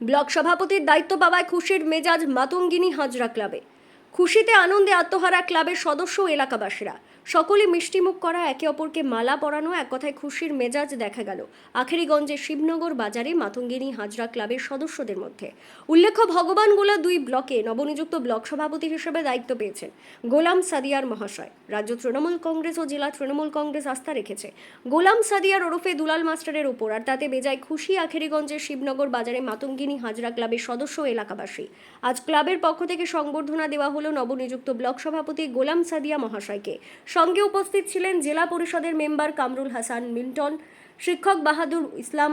Block সভাপতির দায়িত্ব পাওয়ায় খুশির মেজাজ মাতঙ্গিনী হাজরা ক্লাবে। খুশিতে আনন্দে আত্মহারা ক্লাবের সদস্য এলাকাবাসীরা। সকলে মিষ্টিমুখ করা, একে অপরকে মালা পরানো, এক কথায় খুশির মেজাজ দেখা গেল আখেরিগঞ্জের শিবনগর বাজারে মাতঙ্গিনী হাজরা ক্লাবের সদস্যদের মধ্যে। উল্লেখ্য, ভগবান গোলা দুই ব্লকে নবনিযুক্ত ব্লক সভাপতি হিসেবে দায়িত্ব পেয়েছেন গোলাম সাদিয়ার মহাশয়। রাজ্য তৃণমূল কংগ্রেস ও জেলা তৃণমূল কংগ্রেস আস্থা রেখেছে। গোলাম সাদিয়ার ওরফে দুলাল মাস্টারের উপর আর তাতে বেজায় খুশি আখেরিগঞ্জের শিবনগর বাজারে মাতঙ্গিনী হাজরা ক্লাবের সদস্য এলাকাবাসী। আজ ক্লাবের পক্ষ থেকে সংবর্ধনা দেওয়া হলো নবনিযুক্ত ব্লক সভাপতি গোলাম সাদিয়া মহাশয়কে। সঙ্গে উপস্থিত ছিলেন জেলা পরিষদের মেম্বার কামরুল হাসান মিল্টন, শিক্ষক বাহাদুর ইসলাম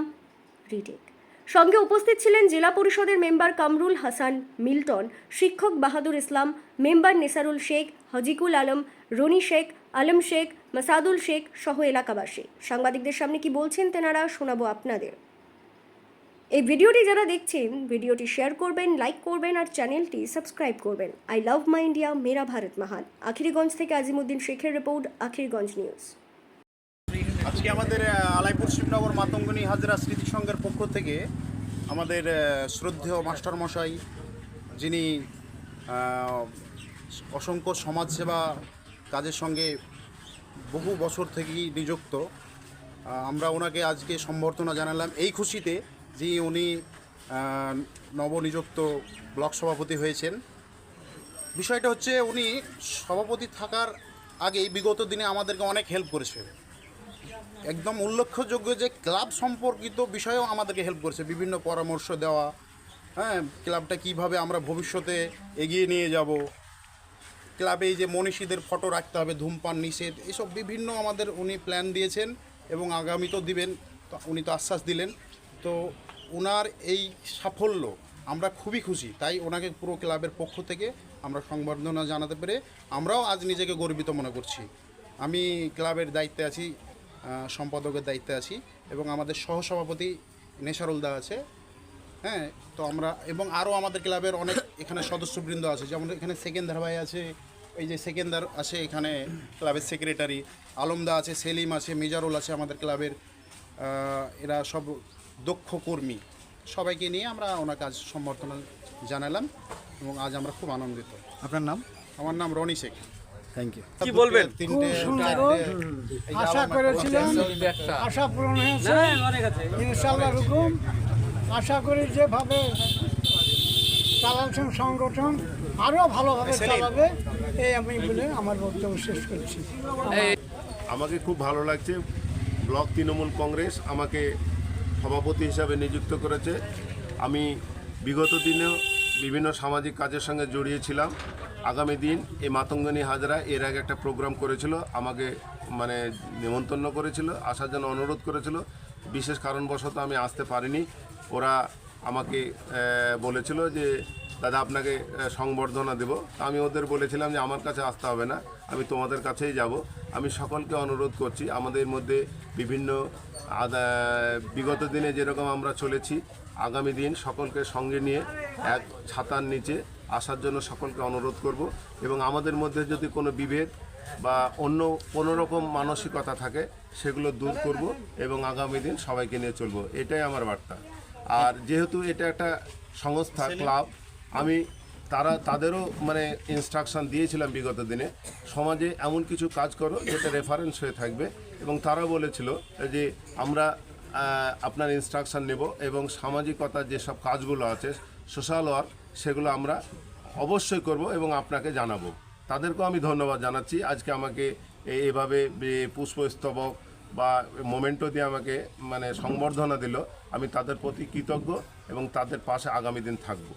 রিটেক। সঙ্গে উপস্থিত ছিলেন জেলা পরিষদের মেম্বার কামরুল হাসান মিল্টন, শিক্ষক বাহাদুর ইসলাম, মেম্বার নেসারুল শেখ, হজিকুল আলম, রনি শেখ, আলম শেখ, মাসাদুল শেখ সহ এলাকাবাসী। সাংবাদিকদের সামনে কি বলছেন তেনারা শোনাবো আপনাদের। এই ভিডিওটি যারা দেখছেন, ভিডিওটি শেয়ার করবেন লাইক করবেন আর চ্যানেলটি সাবস্ক্রাইব করবেন। আই লাভ মাই ইন্ডিয়া মেরা ভারত মহান আখিরিগঞ্জ থেকে আজিমুদ্দিন শেখের রিপোর্ট আখিরগঞ্জ নিউজ আজকে আমাদের আলাইপুর শিবনগর মাতঙ্গনী হাজরা স্মৃতি সংঘের পক্ষ থেকে আমাদের শ্রদ্ধেয় মাস্টার মশাই যিনি অসংখ্য সমাজসেবা কাজের সঙ্গে বহু বছর থেকেই নিযুক্ত আমরা ওনাকে আজকে সম্বর্ধনা জানালাম। এই খুশিতে যে উনি নবনিযুক্ত ব্লক সভাপতি হয়েছেন। বিষয়টা হচ্ছে উনি সভাপতি থাকার আগেই বিগত দিনে আমাদেরকে অনেক হেল্প করেছে। একদম উল্লেখযোগ্য যে ক্লাব সম্পর্কিত বিষয়েও আমাদেরকে হেল্প করেছে। বিভিন্ন পরামর্শ দেওয়া হ্যাঁ ক্লাবটা কীভাবে আমরা ভবিষ্যতে এগিয়ে নিয়ে যাব। ক্লাবে যে মনীষীদের ফটো রাখতে হবে, ধূমপান, নিষেধ, এসব বিভিন্ন আমাদের উনি প্ল্যান দিয়েছেন এবং আগামী তো দিবেন উনি তো আশ্বাস দিলেন। তো ওনার এই সাফল্য, আমরা খুবই খুশি। তাই ওনাকে পুরো ক্লাবের পক্ষ থেকে আমরা সংবর্ধনা জানাতে পেরে আমরাও আজ নিজেকে গর্বিত মনে করছি। আমি ক্লাবের দায়িত্বে আছি সম্পাদকের দায়িত্বে আছি এবং আমাদের সহসভাপতি নেশারুল দা আছে। হ্যাঁ তো আমরা, এবং আরও আমাদের ক্লাবের অনেক এখানে সদস্যবৃন্দ আছে। যেমন এখানে সেকেন্দার ভাই আছে, এই যে সেকেন্দার আছে এখানে ক্লাবের সেক্রেটারি। আলমদা আছে, সেলিম আছে, মেজারুল আছে আমাদের ক্লাবের। এরা সব দক্ষ কর্মী। সবাইকে নিয়ে আমরা ওনার কাজ সম্বর্ধনা জানালাম এবং আজ আমরা খুব আনন্দিত। আপনার নাম? আমার নাম রনি শেখ। থ্যাংক ইউ কি বলবেন? আশা করেছিলাম। আশা পূরণ হয়েছে। ইনশাল্লাহ রকম। আশা করি যেভাবে সংগঠন আরও ভালোভাবে চালাবে এই আমি বলে আমার বক্তব্য শেষ করছি। আমাকে খুব ভালো লাগছে ব্লক তৃণমূল কংগ্রেস। আমাকে সভাপতি হিসাবে নিযুক্ত করেছে। আমি বিগত দিনেও বিভিন্ন সামাজিক কাজের সঙ্গে জড়িয়েছিলাম। আগামী দিন এই মাতঙ্গনী হাজরা এর আগে একটা প্রোগ্রাম করেছিল, আমাকে মানে নিমন্ত্রণ করেছিল, আসার জন্য অনুরোধ করেছিল। বিশেষ কারণবশত আমি আসতে পারিনি। ওরা আমাকে বলেছিল যে দাদা আপনাকে সংবর্ধনা দেব। তা আমি ওদের বলেছিলাম যে আমার কাছে আসতে হবে না আমি তোমাদের কাছেই যাব। আমি সকলকে অনুরোধ করছি আমাদের মধ্যে বিভিন্ন বিগত দিনে যেরকম আমরা চলেছি আগামী দিন সকলকে সঙ্গে নিয়ে এক ছাতার নিচে আসার জন্য সকলকে অনুরোধ করব এবং আমাদের মধ্যে যদি কোনো বিভেদ বা অন্য কোনো রকম মানসিকতা থাকে সেগুলো দূর করব এবং আগামী দিন সবাইকে নিয়ে চলবো। এটাই আমার বার্তা। আর যেহেতু এটা একটা সংস্থা ক্লাব আমি তারা, তাদেরও মানে ইনস্ট্রাকশন দিয়েছিলাম বিগত দিনে, সমাজে এমন কিছু কাজ করো যেটা রেফারেন্স হয়ে থাকবে। এবং তারা বলেছিল যে আমরা আপনার ইনস্ট্রাকশান নেব এবং সামাজিকতার যেসব কাজগুলো আছে সোশ্যাল ওয়ার্ক সেগুলো আমরা অবশ্যই করব এবং আপনাকে জানাব। তাদেরকেও আমি ধন্যবাদ জানাচ্ছি। আজকে আমাকে এভাবে পুষ্পস্তবক বা মোমেন্টো দিয়ে আমাকে মানে সংবর্ধনা দিল। আমি তাদের প্রতি কৃতজ্ঞ এবং তাদের পাশে আগামী দিন থাকব।